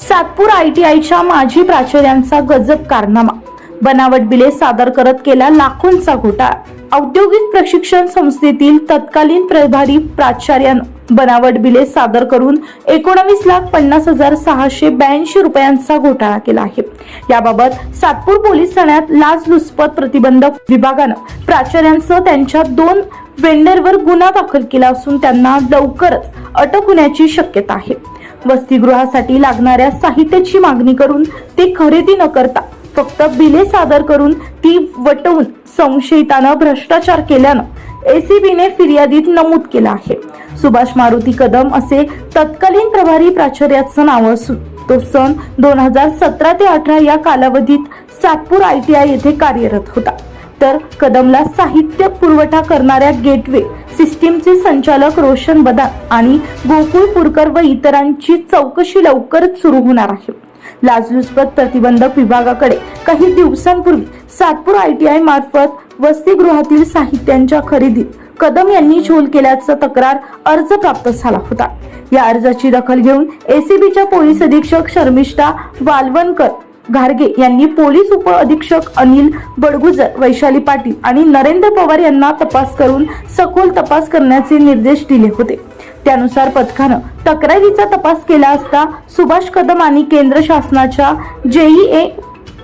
Satpur I T आयच्या माजी प्राचार्यांचा गजब कारनामा. बनावट बिले सादर करत केला लाखोंचा घोटाळा. औद्योगिक प्रशिक्षण संस्थेतील तत्कालीन प्रभारी प्राचार्यानं बनावट बिले सादर करून एकोणावीस लाख पन्नास हजार सहाशे ब्याऐंशी रुपयांचा घोटाळा केला आहे. याबाबत सातपूर पोलीस ठाण्यात लाचलुचपत प्रतिबंधक विभागानं प्राचार्यांसह त्यांच्या दोन वेंडरवर गुन्हा दाखल केला असून त्यांना लवकरच अटक होण्याची शक्यता आहे. वसतिगृहासाठी लागणाऱ्या साहित्याची मागणी करून ते खरेदी न करता फक्त बिले सादर करून ती वटवून संशयितानं भ्रष्टाचार केल्यानं एसीबीने फिर्यादीत नमूद केलं आहे. सुभाष मारुती कदम असे तत्कालीन प्रभारी प्राचार्याचं नाव असून तो सन दोन हजार सतरा ते अठरा या कालावधीत सातपूर आय टी आय येथे कार्यरत होता. तर कदमला साहित्य पुरवठा करणाऱ्या गेटवे सिस्टीमचे संचालक रोशन बदान आणि गोकुळ पुरकर व इतरांची चौकशी लवकरच सुरू होणार आहे. लाचलुचपत प्रतिबंधक विभागाकडे काही दिवसांपूर्वी सातपूर आय टी आय मार्फत वसतिगृहातील साहित्यांच्या खरेदीत कदम यांनी झोल केल्याचा तक्रार अर्ज प्राप्त झाला होता. या अर्जाची दखल घेऊन एसीबीच्या पोलीस अधीक्षक शर्मिष्ठा वालवणकर घारगे यांनी पोलीस उप अधीक्षक अनिल बडगुजर वैशाली पाटील आणि नरेंद्र पवार यांना तपास करून सखोल तपास करण्याचे निर्देश दिले होते. त्यानुसार पथकानं तक्रारीचा तपास केला असता सुभाष कदम आणि केंद्र शासनाच्या जेईए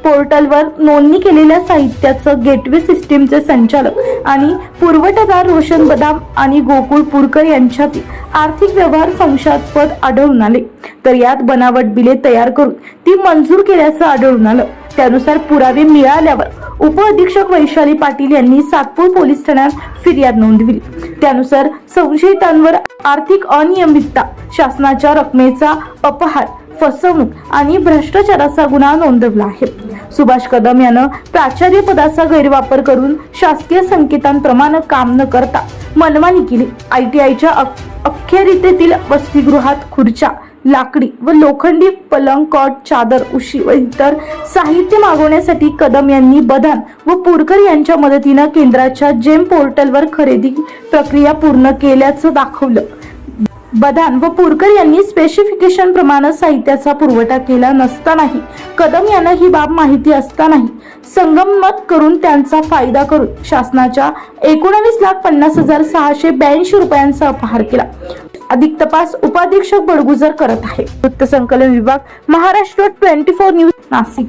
पोर्टलवर नोंदणी केलेल्या साहित्याचं गेटवे सिस्टीमचे संचालक आणि पुरवठादार रोशन बदाम आणि गोकुळ पुरकर यांच्यातील आर्थिक व्यवहार संशयास्पद आढळून आले. तर यात बनावट बिले तयार करून ती मंजूर केल्याचं आढळून आलं. त्यानुसार पुरावे मिळाल्यावर उप अधीक्षक वैशाली पाटील यांनी सातपूर पोलीस ठाण्यात फिर्याद नोंदविली. त्यानुसार संशयितांवर आर्थिक अनियमितता शासनाच्या रकमेचा अपहार फसवणूक आणि भ्रष्टाचाराचा गुन्हा नोंदवला आहे. सुभाष कदम यानं प्राचार्य पदाचा गैरवापर करून शासकीय संकेतांप्रमाणे काम न करता मनमानी केली. आय टी आयच्या अखेरीतेतील वसतिगृहात खुर्च्या लाकडी व लोखंडी पलंग कॉट चादर उशी व इतर साहित्य मागवण्यासाठी कदम यांनी बधान व पुरकर यांच्या मदतीनं केंद्राच्या जेम पोर्टलवर खरेदी प्रक्रिया पूर्ण केल्याचं दाखवलं. बदान व पुरकर यांनी स्पेसिफिकेशन प्रमाणे साहित्याचा पुरवठा केला नसतानाही कदम यांना ही बाब माहिती असतानाही संगमत करून त्यांचा फायदा करून शासनाच्या एकोणावीस लाख पन्नास हजार सहाशे ब्याऐंशी रुपयांचा अपहार केला. अधिक तपास उपाधीक्षक बडगुजर करत आहे. वृत्त संकलन विभाग Maharashtra twenty four news Nashik.